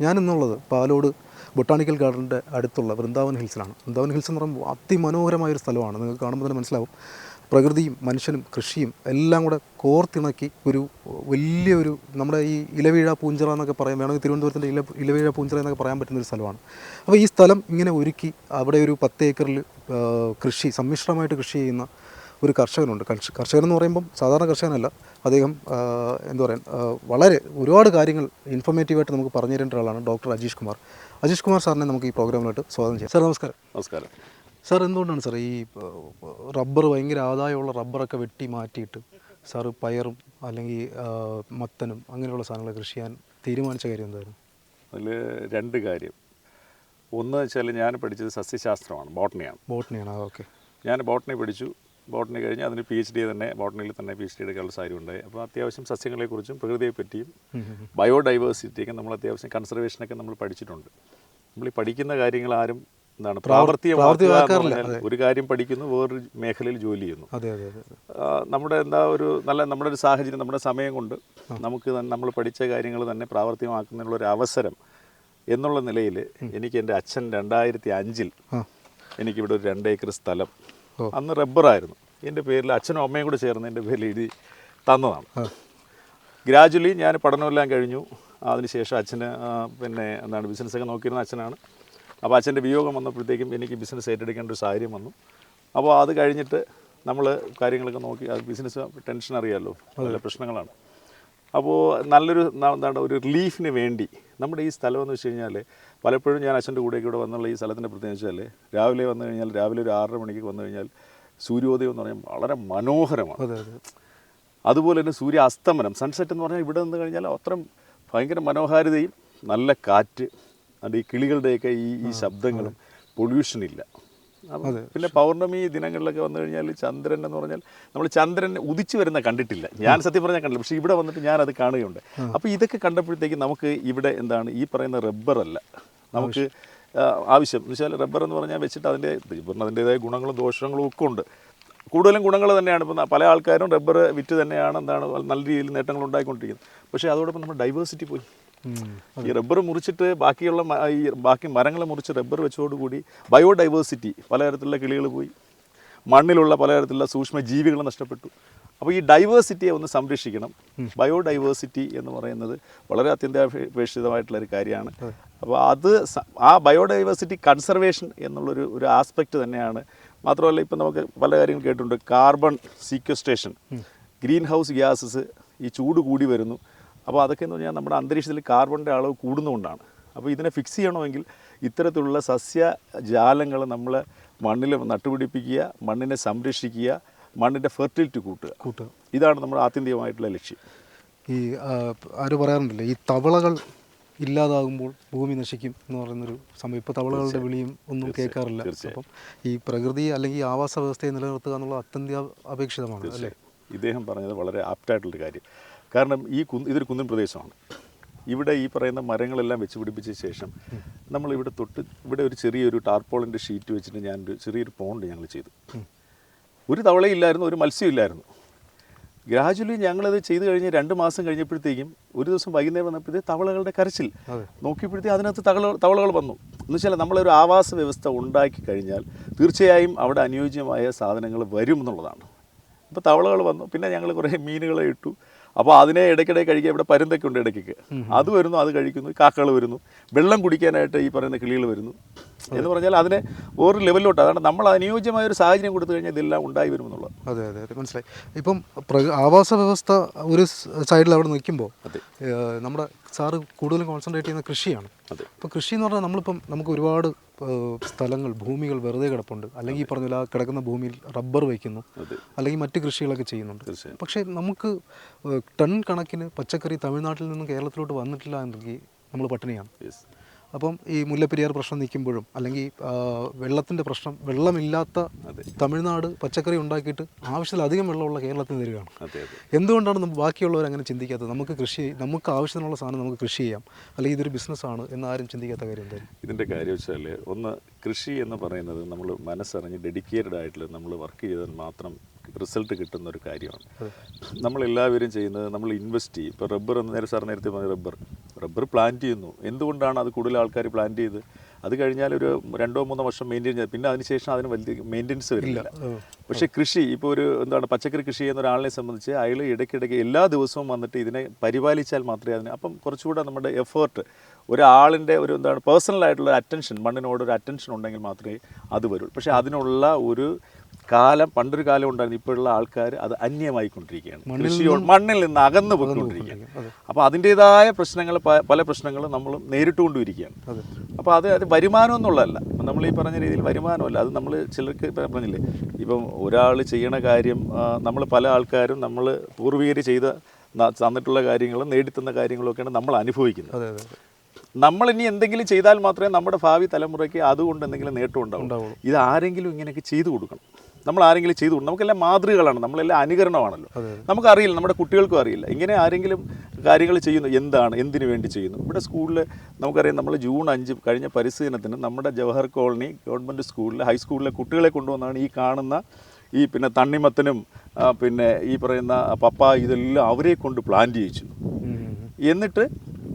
ഞാനിന്നുള്ളത് Palode botanical ഗാർഡന്റെ അടുത്തുള്ള Vrindavan ഹിൽസിലാണ്. Vrindavan hills എന്ന് പറയുമ്പോൾ അതിമനോഹരമായ ഒരു സ്ഥലമാണ്. നിങ്ങൾക്ക് കാണുമ്പോൾ തന്നെ മനസ്സിലാവും. പ്രകൃതിയും മനുഷ്യനും കൃഷിയും എല്ലാം കൂടെ കോർത്തിണക്കി ഒരു വലിയൊരു നമ്മുടെ ഈ ഇലവീഴ പൂഞ്ചിറ എന്നൊക്കെ പറയാം. വേണമെങ്കിൽ തിരുവനന്തപുരത്തിന്റെ ഇല ഇലവീഴ പൂഞ്ചിറ എന്നൊക്കെ പറയാൻ പറ്റുന്ന ഒരു സ്ഥലമാണ്. അപ്പോൾ ഈ സ്ഥലം ഇങ്ങനെ ഒരുക്കി അവിടെ ഒരു പത്ത് ഏക്കറിൽ കൃഷി സമ്മിശ്രമായിട്ട് കൃഷി ചെയ്യുന്ന ഒരു കർഷകനുണ്ട്. കർഷ- കർഷകൻ എന്ന് പറയുമ്പം സാധാരണ കർഷകനല്ല. അദ്ദേഹം എന്താ പറയുക വളരെ ഒരുപാട് കാര്യങ്ങൾ ഇൻഫോർമേറ്റീവായിട്ട് നമുക്ക് പറഞ്ഞു തരേണ്ട ഒരാളാണ് ഡോക്ടർ അജീഷ് കുമാർ. അജീഷ് കുമാർ സാറിനെ നമുക്ക് ഈ പ്രോഗ്രാമിലോട്ട് സ്വാഗതം ചെയ്യാം. സാർ നമസ്കാരം. നമസ്കാരം. സാർ എന്തുകൊണ്ടാണ് സാർ ഈ റബ്ബർ ഭയങ്കര ആദായമുള്ള റബ്ബറൊക്കെ വെട്ടി മാറ്റിയിട്ട് സാർ പയറും അല്ലെങ്കിൽ മത്തനും അങ്ങനെയുള്ള സാധനങ്ങൾ കൃഷി ചെയ്യാൻ തീരുമാനിച്ച കാര്യം എന്തായിരുന്നു? അതിൽ രണ്ട് കാര്യം. ഒന്ന് വെച്ചാൽ ഞാൻ പഠിച്ചത് സസ്യശാസ്ത്രമാണ് ബോട്ടണിയാണ്. ബോട്ടണിയാണ് ഓക്കെ. ഞാൻ ബോട്ടണി പഠിച്ചു. ബോട്ടണി കഴിഞ്ഞ് അതിന് പി എച്ച് ഡി തന്നെ ബോട്ടണിയിൽ തന്നെ പി എച്ച് ഡി എടുക്കാനുള്ള സാഹചര്യം ഉണ്ടായി അപ്പോൾ അത്യാവശ്യം സസ്യങ്ങളെക്കുറിച്ചും പ്രകൃതിയെ പറ്റിയും ബയോഡൈവേഴ്സിറ്റിയൊക്കെ നമ്മൾ അത്യാവശ്യം കൺസർവേഷനൊക്കെ നമ്മൾ പഠിച്ചിട്ടുണ്ട്. നമ്മൾ ഈ പഠിക്കുന്ന കാര്യങ്ങൾ ആരും എന്താണ് പ്രാവർത്തികമാക്കുക ഒരു കാര്യം പഠിക്കുന്നു വേറൊരു മേഖലയിൽ ജോലി ചെയ്യുന്നു. നമ്മുടെ എന്താ ഒരു നല്ല നമ്മുടെ ഒരു സാഹചര്യം നമ്മുടെ സമയം കൊണ്ട് നമുക്ക് നമ്മൾ പഠിച്ച കാര്യങ്ങൾ തന്നെ പ്രാവർത്തികമാക്കുന്നതിനുള്ള ഒരു അവസരം എന്നുള്ള നിലയിൽ എനിക്ക് എന്റെ അച്ഛൻ രണ്ടായിരത്തി അഞ്ചിൽ എനിക്കിവിടെ ഒരു രണ്ട് ഏക്കർ സ്ഥലം. അന്ന് റബ്ബറായിരുന്നു. എന്റെ പേരിൽ അച്ഛനും അമ്മയും കൂടെ ചേർന്ന് എന്റെ പേരിൽ എഴുതി തന്നതാണ്. ഗ്രാജുവലി ഞാൻ പഠനമെല്ലാം കഴിഞ്ഞു. അതിനുശേഷം അച്ഛന് പിന്നെ എന്താണ് ബിസിനസ്സൊക്കെ നോക്കിയിരുന്ന അച്ഛനാണ്. അപ്പോൾ അച്ഛന്റെ വിയോഗം വന്നപ്പോഴത്തേക്കും എനിക്ക് ബിസിനസ് ഏറ്റെടുക്കേണ്ട ഒരു സാഹചര്യം വന്നു. അപ്പോൾ അത് കഴിഞ്ഞിട്ട് നമ്മൾ കാര്യങ്ങളൊക്കെ നോക്കി അത് ബിസിനസ് ടെൻഷൻ അറിയാമല്ലോ നല്ല പ്രശ്നങ്ങളാണ്. അപ്പോൾ നല്ലൊരു എന്താണ് ഒരു റിലീഫിന് വേണ്ടി നമ്മുടെ ഈ സ്ഥലം എന്ന് വെച്ച് കഴിഞ്ഞാൽ പലപ്പോഴും ഞാൻ അച്ഛന്റെ കൂടെയൊക്കെ ഇവിടെ വന്നുള്ള ഈ സ്ഥലത്തിന്റെ പ്രത്യേകിച്ചാൽ രാവിലെ വന്നു കഴിഞ്ഞാൽ രാവിലെ ഒരു ആറര മണിക്ക് വന്നു കഴിഞ്ഞാൽ സൂര്യോദയം എന്ന് പറഞ്ഞാൽ വളരെ മനോഹരമാണ്. അതെ അതെ. അതുപോലെ തന്നെ സൂര്യ അസ്തമനം സൺസെറ്റ് എന്ന് പറഞ്ഞാൽ ഇവിടെ നിന്ന് കഴിഞ്ഞാൽ അത്രയും ഭയങ്കര മനോഹാരിതയും നല്ല കാറ്റ് അതിന്റെ ഈ കിളികളുടെയൊക്കെ ഈ ഈ ശബ്ദങ്ങളും പൊല്യൂഷൻ ഇല്ല. പിന്നെ പൗർണമി ദിനങ്ങളിലൊക്കെ വന്നു കഴിഞ്ഞാൽ ചന്ദ്രൻ എന്ന് പറഞ്ഞാൽ നമ്മൾ ചന്ദ്രൻ ഉദിച്ചു വരുന്ന കണ്ടിട്ടില്ല. ഞാൻ സത്യം പറഞ്ഞാൽ കണ്ടില്ല പക്ഷേ ഇവിടെ വന്നിട്ട് ഞാൻ അത് കാണുകയുണ്ട്. അപ്പോൾ ഇതൊക്കെ കണ്ടപ്പോഴത്തേക്ക് നമുക്ക് ഇവിടെ എന്താണ് ഈ പറയുന്ന റബ്ബർ അല്ല. നമുക്ക് ആവശ്യം. എന്ന് വെച്ചാൽ റബ്ബർ എന്ന് പറഞ്ഞാൽ വെച്ചിട്ട് അതിന്റെ റബ്ബറിന് അതിന്റെതായ ഗുണങ്ങളും ദോഷങ്ങളും ഒക്കെ ഉണ്ട്. കൂടുതലും ഗുണങ്ങൾ തന്നെയാണ്. ഇപ്പം പല ആൾക്കാരും റബ്ബർ വിറ്റ് തന്നെയാണ് എന്താണ് നല്ല രീതിയിൽ നേട്ടങ്ങൾ ഉണ്ടായിക്കൊണ്ടിരിക്കുന്നത്. പക്ഷേ അതോടൊപ്പം നമ്മൾ ഡൈവേഴ്സിറ്റി പോയി. ഈ റബ്ബർ മുറിച്ചിട്ട് ബാക്കിയുള്ള ഈ ബാക്കി മരങ്ങളെ മുറിച്ച് റബ്ബർ വെച്ചതോടുകൂടി ബയോഡൈവേഴ്സിറ്റി പലതരത്തിലുള്ള കിളികൾ പോയി. മണ്ണിലുള്ള പലതരത്തിലുള്ള സൂക്ഷ്മ ജീവികൾ നഷ്ടപ്പെട്ടു. അപ്പോൾ ഈ ഡൈവേഴ്സിറ്റിയെ ഒന്ന് സംരക്ഷിക്കണം. ബയോഡൈവേഴ്സിറ്റി എന്ന് പറയുന്നത് വളരെ അത്യന്താപേക്ഷിതമായിട്ടുള്ള ഒരു കാര്യമാണ് അപ്പോൾ അത് ആ ബയോഡൈവേഴ്സിറ്റി കൺസർവേഷൻ എന്നുള്ളൊരു ഒരു ആസ്പെക്റ്റ് തന്നെയാണ്. മാത്രമല്ല ഇപ്പം നമുക്ക് പല കാര്യങ്ങൾ കേട്ടിട്ടുണ്ട്. Carbon sequestration green house gases ഈ ചൂട് കൂടി വരുന്നു. അപ്പോൾ അതൊക്കെ എന്ന് പറഞ്ഞാൽ നമ്മുടെ അന്തരീക്ഷത്തിൽ കാർബണിന്റെ അളവ് കൂടുന്നതുകൊണ്ടാണ്. അപ്പോൾ ഇതിനെ ഫിക്സ് ചെയ്യണമെങ്കിൽ ഇത്തരത്തിലുള്ള സസ്യജാലങ്ങൾ നമ്മൾ മണ്ണിൽ നട്ടുപിടിപ്പിക്കുക മണ്ണിനെ സംരക്ഷിക്കുക മണ്ണിന്റെ ഫെർട്ടിലിറ്റി കൂട്ടുക. കൂട്ടുക. ഇതാണ് നമ്മുടെ ആത്യന്തികമായിട്ടുള്ള ലക്ഷ്യം. ഈ ആര് പറയാറുണ്ടല്ലോ ഈ തവളകൾ ഇല്ലാതാകുമ്പോൾ ഭൂമി നശിക്കും എന്ന് പറയുന്നൊരു സമയം ഇപ്പോൾ തവളകളുടെ വിളിയും ഒന്നും കേൾക്കാറില്ല. അപ്പം ഈ പ്രകൃതി അല്ലെങ്കിൽ ആവാസ വ്യവസ്ഥയെ നിലനിർത്തുക എന്നുള്ളത് അത്യന്ത അപേക്ഷിതമാണ് അല്ലേ? ഇദ്ദേഹം പറഞ്ഞത് വളരെ ആപ്റ്റായിട്ടുള്ളൊരു കാര്യം. കാരണം ഈ കുന്ന് ഇതൊരു കുന്നിൻ പ്രദേശമാണ്. ഇവിടെ ഈ പറയുന്ന മരങ്ങളെല്ലാം വെച്ച് പിടിപ്പിച്ച ശേഷം നമ്മൾ ഇവിടെ തൊട്ട് ഇവിടെ ഒരു ചെറിയൊരു ടാർപോളിന്റെ ഷീറ്റ് വെച്ചിട്ട് ഞാനൊരു ചെറിയൊരു പോണ്ട് ഞങ്ങൾ ചെയ്തു. ഒരു തവളയില്ലായിരുന്നു ഒരു മത്സ്യമില്ലായിരുന്നു. ഗ്രാജുവലി ഞങ്ങളത് ചെയ്തു കഴിഞ്ഞ് രണ്ട് മാസം കഴിഞ്ഞപ്പോഴത്തേക്കും ഒരു ദിവസം വൈകുന്നേരം വന്നപ്പോഴത്തേക്ക് തവളകളുടെ കരച്ചിൽ. നോക്കിയപ്പോഴത്തേക്ക് അതിനകത്ത് തവള തവളകൾ വന്നു. എന്ന് വെച്ചാൽ നമ്മളൊരു ആവാസ വ്യവസ്ഥ ഉണ്ടാക്കി കഴിഞ്ഞാൽ തീർച്ചയായും അവിടെ അനുയോജ്യമായ സാധനങ്ങൾ വരും എന്നുള്ളതാണ്. അപ്പോൾ തവളകൾ വന്നു. പിന്നെ ഞങ്ങൾ കുറേ മീനുകളെ ഇട്ടു. അപ്പോൾ അതിനെ ഇടയ്ക്കിടെ കഴിക്കുക ഇവിടെ പരുന്തൊക്കെ ഉണ്ട് ഇടയ്ക്കൊക്കെ. അത് വരുന്നു അത് കഴിക്കുന്നു കാക്കകൾ വരുന്നു. വെള്ളം കുടിക്കാനായിട്ട് ഈ പറയുന്ന കിളികൾ വരുന്നു. എന്ന് പറഞ്ഞാൽ അതിനെ ഓരോ ലെവലിലോട്ട് അതാണ് നമ്മൾ അനുയോജ്യമായ ഒരു സാഹചര്യം കൊടുത്തു കഴിഞ്ഞാൽ ഇതെല്ലാം ഉണ്ടായി വരുമെന്നുള്ളത് അതെ അതെ അതെ മനസ്സിലായി. ഇപ്പം ആവാസ വ്യവസ്ഥ ഒരു സൈഡിൽ അവിടെ നിൽക്കുമ്പോൾ അതെ. നമ്മുടെ സാറ് കൂടുതലും കോൺസെൻട്രേറ്റ് ചെയ്യുന്ന കൃഷിയാണ്. അതെ. അപ്പോൾ കൃഷി എന്ന് പറഞ്ഞാൽ നമ്മളിപ്പം നമുക്ക് ഒരുപാട് സ്ഥലങ്ങൾ ഭൂമികൾ വെറുതെ കിടപ്പുണ്ട്. അല്ലെങ്കിൽ ഈ പറഞ്ഞ ആ കിടക്കുന്ന ഭൂമിയിൽ റബ്ബർ വയ്ക്കുന്നു. അല്ലെങ്കിൽ മറ്റ് കൃഷികളൊക്കെ ചെയ്യുന്നുണ്ട്. പക്ഷേ നമുക്ക് ടൺ കണക്കിന് പച്ചക്കറി തമിഴ്നാട്ടിൽ നിന്ന് കേരളത്തിലോട്ട് വന്നിട്ടില്ല എന്നെങ്കിൽ നമ്മൾ പട്ടിണിയാണ്. അപ്പം ഈ മുല്ലപ്പെരിയാർ പ്രശ്നം നിൽക്കുമ്പോഴും അല്ലെങ്കിൽ വെള്ളത്തിന്റെ പ്രശ്നം വെള്ളമില്ലാത്ത. തമിഴ്നാട് പച്ചക്കറി ഉണ്ടാക്കിയിട്ട് ആവശ്യത്തിലധികം വെള്ളമുള്ള കേരളത്തിന് തരികയാണ് അതെ അതെ. എന്തുകൊണ്ടാണ് നമ്മൾ ബാക്കിയുള്ളവർ അങ്ങനെ ചിന്തിക്കാത്തത്? നമുക്ക് കൃഷി നമുക്ക് ആവശ്യത്തിനുള്ള സാധനം നമുക്ക് കൃഷി ചെയ്യാം. അല്ലെങ്കിൽ ഇതൊരു ബിസിനസ്സാണ് എന്ന് ആരും ചിന്തിക്കാത്ത കാര്യം എന്തായാലും. ഇതിന്റെ കാര്യം വെച്ചാൽ ഒന്ന് കൃഷി എന്ന് പറയുന്നത് നമ്മൾ മനസ്സറിഞ്ഞ് ഡെഡിക്കേറ്റഡ് ആയിട്ടുള്ള നമ്മൾ വർക്ക് ചെയ്താൽ മാത്രം റിസൾട്ട് കിട്ടുന്ന ഒരു കാര്യമാണ്. നമ്മളെല്ലാവരും ചെയ്യുന്നത് നമ്മൾ ഇൻവെസ്റ്റ് ചെയ്യും. ഇപ്പോൾ റബ്ബർ എന്ന് നേരെ സാർ നേരത്തെ പറഞ്ഞ റബ്ബർ. റബ്ബർ പ്ലാന്റ് ചെയ്യുന്നു. എന്തുകൊണ്ടാണ് അത് കൂടുതൽ ആൾക്കാർ പ്ലാന്റ് ചെയ്ത്? അത് കഴിഞ്ഞാൽ ഒരു രണ്ടോ മൂന്നോ വർഷം മെയിന്റെയിൻ ചെയ്ത് പിന്നെ അതിനുശേഷം അതിന് വലിയ മെയിന്റെനൻസ് വരില്ല പക്ഷേ കൃഷി ഇപ്പോൾ ഒരു എന്താണ് പച്ചക്കറി കൃഷി ചെയ്യുന്ന ഒരാളിനെ സംബന്ധിച്ച് അയാൾ ഇടയ്ക്കിടയ്ക്ക് എല്ലാ ദിവസവും വന്നിട്ട് ഇതിനെ പരിപാലിച്ചാൽ മാത്രമേ അതിന് അപ്പം കുറച്ചുകൂടെ നമ്മുടെ എഫേർട്ട് ഒരാളിന്റെ ഒരു എന്താണ് പേഴ്സണലായിട്ടുള്ള അറ്റൻഷൻ മണ്ണിനോട് ഒരു അറ്റൻഷൻ ഉണ്ടെങ്കിൽ മാത്രമേ അത് വരൂ പക്ഷേ അതിനുള്ള ഒരു കാലം പണ്ടൊരു കാലം ഉണ്ടായിരുന്നു. ഇപ്പോഴുള്ള ആൾക്കാർ അത് അന്യമായിക്കൊണ്ടിരിക്കുകയാണ്. കൃഷിയോട് മണ്ണിൽ നിന്ന് അകന്നു പോയിക്കൊണ്ടിരിക്കുകയാണ്. അപ്പോൾ അതിന്റെതായ പ്രശ്നങ്ങൾ പല പ്രശ്നങ്ങളും നമ്മൾ നേരിട്ടുകൊണ്ടിരിക്കുകയാണ്. അപ്പോൾ അത് അത് വരുമാനം എന്നുള്ളതല്ല. നമ്മൾ ഈ പറഞ്ഞ രീതിയിൽ വരുമാനമല്ല. അത് നമ്മൾ ചിലർക്ക് പറഞ്ഞില്ലേ ഇപ്പം ഒരാൾ ചെയ്യണ കാര്യം നമ്മൾ പല ആൾക്കാരും നമ്മൾ പൂർവികർ ചെയ്ത തന്നിട്ടുള്ള കാര്യങ്ങളും നേടിത്തന്ന കാര്യങ്ങളൊക്കെയാണ് നമ്മൾ അനുഭവിക്കുന്നത്. നമ്മൾ ഇനി എന്തെങ്കിലും ചെയ്താൽ മാത്രമേ നമ്മുടെ ഭാവി തലമുറയ്ക്ക് അതുകൊണ്ട് എന്തെങ്കിലും നേട്ടം ഉണ്ടാവും. ഇത് ആരെങ്കിലും ഇങ്ങനെയൊക്കെ ചെയ്തു കൊടുക്കണം. നമ്മൾ ആരെങ്കിലും ചെയ്തു നമുക്കെല്ലാം മാതൃകളാണ് നമ്മളെല്ലാം അനുകരണമാണല്ലോ. നമുക്കറിയില്ല നമ്മുടെ കുട്ടികൾക്കും അറിയില്ല. ഇങ്ങനെ ആരെങ്കിലും കാര്യങ്ങൾ ചെയ്യുന്നു എന്താണ് എന്തിനു വേണ്ടി ചെയ്യുന്നു? ഇവിടെ സ്കൂളിൽ നമുക്കറിയാം നമ്മൾ ജൂൺ അഞ്ച് കഴിഞ്ഞ പരിശീലനത്തിന് നമ്മുടെ ജവഹർ കോളനി ഗവൺമെന്റ് സ്കൂളിലെ ഹൈസ്കൂളിലെ കുട്ടികളെ കൊണ്ടുവന്നാണ് ഈ കാണുന്ന ഈ പിന്നെ തണ്ണിമത്തനും പിന്നെ ഈ പറയുന്ന പപ്പ ഇതെല്ലാം അവരെ കൊണ്ട് പ്ലാൻ ചെയ്യിച്ചു. എന്നിട്ട്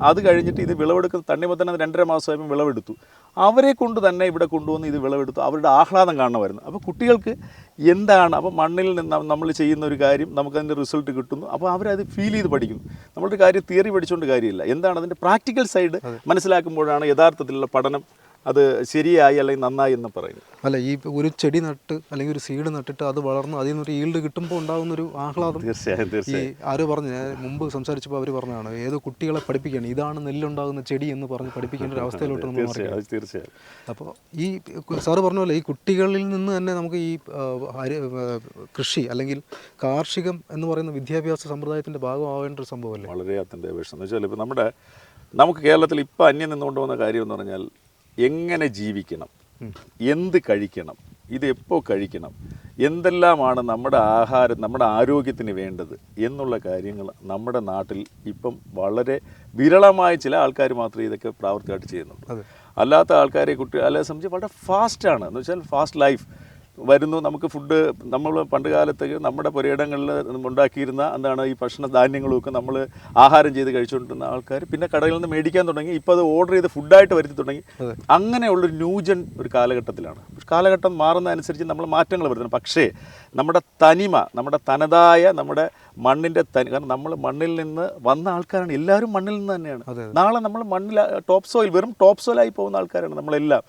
അത് കഴിഞ്ഞിട്ട് ഇത് വിളവെടുക്കുന്ന തണ്ണിമത്തന്നെ രണ്ടര മാസമായപ്പോൾ വിളവെടുത്തു. അവരെ കൊണ്ട് തന്നെ ഇവിടെ കൊണ്ടുവന്ന് ഇത് വിളവെടുത്തു. അവരുടെ ആഹ്ലാദം കാണണമായിരുന്നു. അപ്പോൾ കുട്ടികൾക്ക് എന്താണ്? അപ്പോൾ മണ്ണിൽ നിന്ന് നമ്മൾ ചെയ്യുന്ന ഒരു കാര്യം നമുക്കതിന്റെ റിസൾട്ട് കിട്ടുന്നു. അപ്പോൾ അവരത് ഫീൽ ചെയ്ത് പഠിക്കുന്നു നമ്മളൊരു കാര്യം തിയറി പഠിച്ചുകൊണ്ട് കാര്യമില്ല. എന്താണ്? അതിന്റെ പ്രാക്ടിക്കൽ സൈഡ് മനസ്സിലാക്കുമ്പോഴാണ് യഥാർത്ഥത്തിലുള്ള പഠനം അത് ശരിയായി അല്ലെങ്കിൽ നന്നായി എന്ന് പറയുന്നത്. അല്ല ഈ ഒരു ചെടി നട്ട് അല്ലെങ്കിൽ ഒരു സീഡ് നട്ടിട്ട് അത് വളർന്ന് അതിൽ നിന്നൊരു ഈൽഡ് കിട്ടുമ്പോൾ ഉണ്ടാകുന്ന ഒരു ആഹ്ലാദം തീർച്ചയായും തീർച്ചയായും. ആര് പറഞ്ഞു ഞാൻ മുമ്പ് സംസാരിച്ചപ്പോൾ അവർ പറഞ്ഞതാണ് ഏതോ കുട്ടികളെ പഠിപ്പിക്കുകയാണ് ഇതാണ് നെല്ലുണ്ടാകുന്ന ചെടി എന്ന് പറഞ്ഞ് പഠിപ്പിക്കേണ്ട ഒരു അവസ്ഥയിലോട്ട് നമ്മൾ മാറി തീർച്ചയായും തീർച്ചയായും. അപ്പോൾ ഈ സാറ് പറഞ്ഞ പോലെ ഈ കുട്ടികളിൽ നിന്ന് തന്നെ നമുക്ക് ഈ കൃഷി അല്ലെങ്കിൽ കാർഷികം എന്ന് പറയുന്ന വിദ്യാഭ്യാസ സമ്പ്രദായത്തിന്റെ ഭാഗമാവേണ്ട ഒരു സംഭവമല്ലേ? വളരെ അത്യന്താപേക്ഷം എന്ന് വെച്ചാൽ ഇപ്പോൾ നമ്മുടെ നമുക്ക് കേരളത്തിൽ ഇപ്പോൾ അന്യം നിന്നുകൊണ്ട് വന്ന കാര്യം എന്ന് പറഞ്ഞാൽ എങ്ങനെ ജീവിക്കണം? എന്ത് കഴിക്കണം? ഇത് എപ്പോൾ കഴിക്കണം? എന്തെല്ലാമാണ് നമ്മുടെ ആഹാരം നമ്മുടെ ആരോഗ്യത്തിന് വേണ്ടത് എന്നുള്ള കാര്യങ്ങൾ നമ്മുടെ നാട്ടിൽ ഇപ്പം വളരെ വിരളമായ ചില ആൾക്കാർ മാത്രമേ ഇതൊക്കെ പ്രാവർത്തികമായിട്ട് ചെയ്യുന്നുള്ളൂ. അല്ലാത്ത ആൾക്കാരെ കുട്ടി അല്ലെ സംബന്ധിച്ച് വളരെ ഫാസ്റ്റാണ് എന്ന് വെച്ചാൽ ഫാസ്റ്റ് ലൈഫ് വരുന്നു. നമുക്ക് ഫുഡ് നമ്മൾ പണ്ട് കാലത്ത് നമ്മുടെ പുരയിടങ്ങളിൽ ഉണ്ടാക്കിയിരുന്ന എന്താണ് ഈ ഭക്ഷണ ധാന്യങ്ങളുമൊക്കെ നമ്മൾ ആഹാരം ചെയ്ത് കഴിച്ചുകൊണ്ടിരുന്ന ആൾക്കാർ പിന്നെ കടകളിൽ നിന്ന് മേടിക്കാൻ തുടങ്ങി. ഇപ്പോൾ അത് ഓർഡർ ചെയ്ത് ഫുഡായിട്ട് വരുത്തി തുടങ്ങി. അങ്ങനെയുള്ളൊരു ന്യൂജൻ ഒരു കാലഘട്ടത്തിലാണ്. കാലഘട്ടം മാറുന്നതനുസരിച്ച് നമ്മൾ മാറ്റങ്ങൾ വരുത്തണം പക്ഷേ നമ്മുടെ തനിമ നമ്മുടെ തനതായ നമ്മുടെ മണ്ണിന്റെ തനി കാരണം നമ്മൾ മണ്ണിൽ നിന്ന് വന്ന ആൾക്കാരാണ്. എല്ലാവരും മണ്ണിൽ നിന്ന് തന്നെയാണ്. നാളെ നമ്മൾ മണ്ണിൽ ടോപ്പ് സോയിൽ വെറും ടോപ്പ് സോയിലായി പോകുന്ന ആൾക്കാരാണ് നമ്മളെല്ലാം.